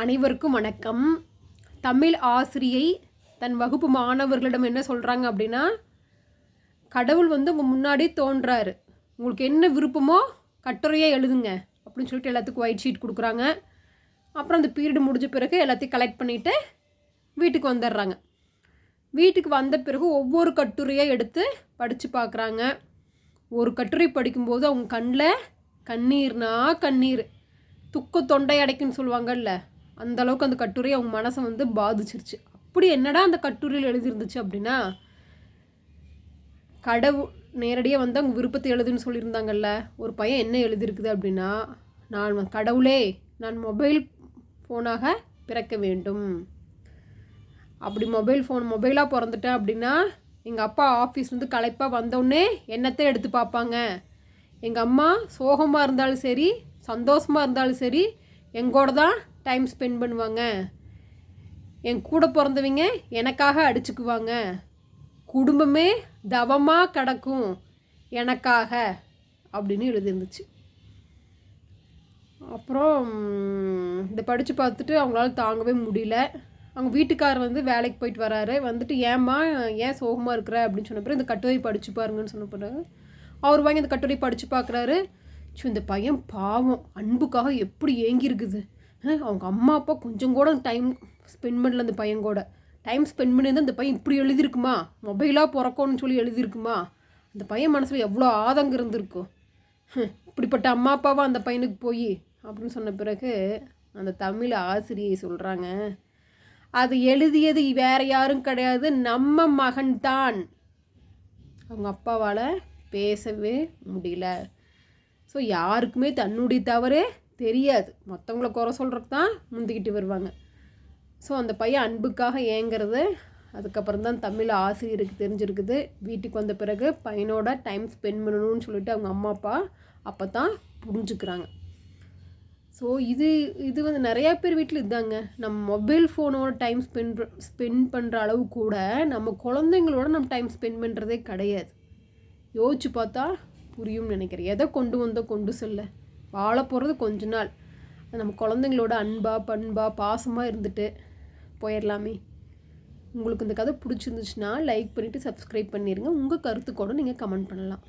அனைவருக்கும் வணக்கம். தமிழ் ஆசிரியை தன் வகுப்பு மாணவர்களிடம் என்ன சொல்கிறாங்க அப்படின்னா கடவுள் வந்து உங்கள் முன்னாடி தோன்றாரு. உங்களுக்கு என்ன விருப்பமோ கட்டுரையாக எழுதுங்க அப்படின்னு சொல்லிட்டு எல்லாத்துக்கும் ஒயிட் ஷீட் கொடுக்குறாங்க. அப்புறம் அந்த பீரியட் முடிஞ்ச பிறகு எல்லாத்தையும் கலெக்ட் பண்ணிவிட்டு வீட்டுக்கு வந்துடுறாங்க. வீட்டுக்கு வந்த பிறகு ஒவ்வொரு கட்டுரையாக எடுத்து படித்து பார்க்குறாங்க. ஒரு கட்டுரை படிக்கும்போது அவங்க கண்ணில் கண்ணீர்னா கண்ணீர் துக்க தொண்டை அடைக்குன்னு சொல்லுவாங்கல்ல. அந்தளவுக்கு அந்த கட்டுரை அவங்க மனசை வந்து பாதிச்சிருச்சு. அப்படி என்னடா அந்த கட்டுரையில் எழுதியிருந்துச்சு அப்படின்னா கடவுள் நேரடியாக வந்து அவங்க விருப்பத்தை எழுதுன்னு சொல்லியிருந்தாங்கல்ல ஒரு பையன் என்ன எழுதியிருக்குது அப்படின்னா நான் கடவுளே நான் மொபைல் ஃபோனாக பிறக்க வேண்டும். அப்படி மொபைல் ஃபோன் மொபைலாக பிறந்துட்டேன் அப்படின்னா எங்கள் அப்பா ஆஃபீஸ்லேருந்து களைப்பாக வந்தோடனே என்னத்தை எடுத்து பார்ப்பாங்க? எங்கள் அம்மா சோகமாக இருந்தாலும் சரி சந்தோஷமாக இருந்தாலும் சரி எங்கூட தான் டைம் ஸ்பெண்ட் பண்ணுவாங்க. என் கூட பிறந்தவங்க எனக்காக அடிச்சுக்குவாங்க. குடும்பமே தவமாக கிடக்கும். எனக்காக அப்படின்னு எழுதியிருந்துச்சு அப்புறம் இதை படித்து பார்த்துட்டு அவங்களால தாங்கவே முடியல. அவங்க வீட்டுக்காரர் வந்து வேலைக்கு போயிட்டு வராரு. வந்துட்டு ஏம்மா ஏன் சோகமாக இருக்கிற? அப்படின்னு சொன்ன பிறகு இந்த கட்டுரை படித்து பாருங்கன்னு சொன்ன பிறகு அவர் வாங்கி இந்த கட்டுரை படித்து பார்க்குறாரு. ஸோ இந்த பையன் பாவம். அன்புக்காக எப்படி ஏங்கியிருக்குது. அவங்க அம்மா அப்பா கொஞ்சம் கூட டைம் ஸ்பெண்ட் பண்ணல அந்த பையன் கூட. டைம் ஸ்பெண்ட் பண்ணியிருந்தால் அந்த பையன் இப்படி எழுதியிருக்குமா? மொபைலாக பிறக்கணும்னு சொல்லி எழுதியிருக்குமா? அந்த பையன் மனசில் எவ்வளோ ஆதங்கம் இருந்திருக்கும். இப்படிப்பட்ட அம்மா அப்பாவா அந்த பையனுக்கு போய்? அப்படின்னு சொன்ன பிறகு அந்த தமிழ் ஆசிரியை சொல்கிறாங்க அது எழுதியது வேற யாரும் கிடையாது நம்ம மகன்தான் அவங்க அப்பாவால் பேசவே முடியல. ஸோ யாருக்குமே தன்னுடைய தவறே தெரியாது. மற்றவங்கள குறை சொல்கிறதுக்கு தான் முந்திக்கிட்டு வருவாங்க. ஸோ அந்த பையன் அன்புக்காக ஏங்குறது அதுக்கப்புறம் தான் தமிழ் ஆசிரியருக்கு தெரிஞ்சிருக்குது. வீட்டுக்கு வந்த பிறகு பையனோட டைம் ஸ்பெண்ட் பண்ணணும்னு சொல்லிட்டு அவங்க அம்மா அப்பா அப்போ தான் புரிஞ்சுக்கிறாங்க. ஸோ இது இது வந்து நிறையா பேர் வீட்டில் இதாங்க. நம்ம மொபைல் ஃபோனோட டைம் ஸ்பெண்ட் ஸ்பெண்ட் பண்ணுற அளவு கூட நம்ம குழந்தைங்களோட நம்ம டைம் ஸ்பெண்ட் பண்ணுறதே கிடையாது. யோசிச்சு பார்த்தா புரியும்னு நினைக்கிறேன். எதை கொண்டு வந்தோ கொண்டு செல்ல. வாழ போகிறது கொஞ்ச நாள். நம்ம குழந்தைங்களோட அன்பா பண்பா பாசமாக இருந்துட்டு போயிடலாமே உங்களுக்கு இந்த கதை பிடிச்சிருந்துச்சுன்னா லைக் பண்ணிவிட்டு சப்ஸ்கிரைப் பண்ணிடுங்க உங்கள் கருத்து கூட நீங்கள் கமெண்ட் பண்ணலாம்.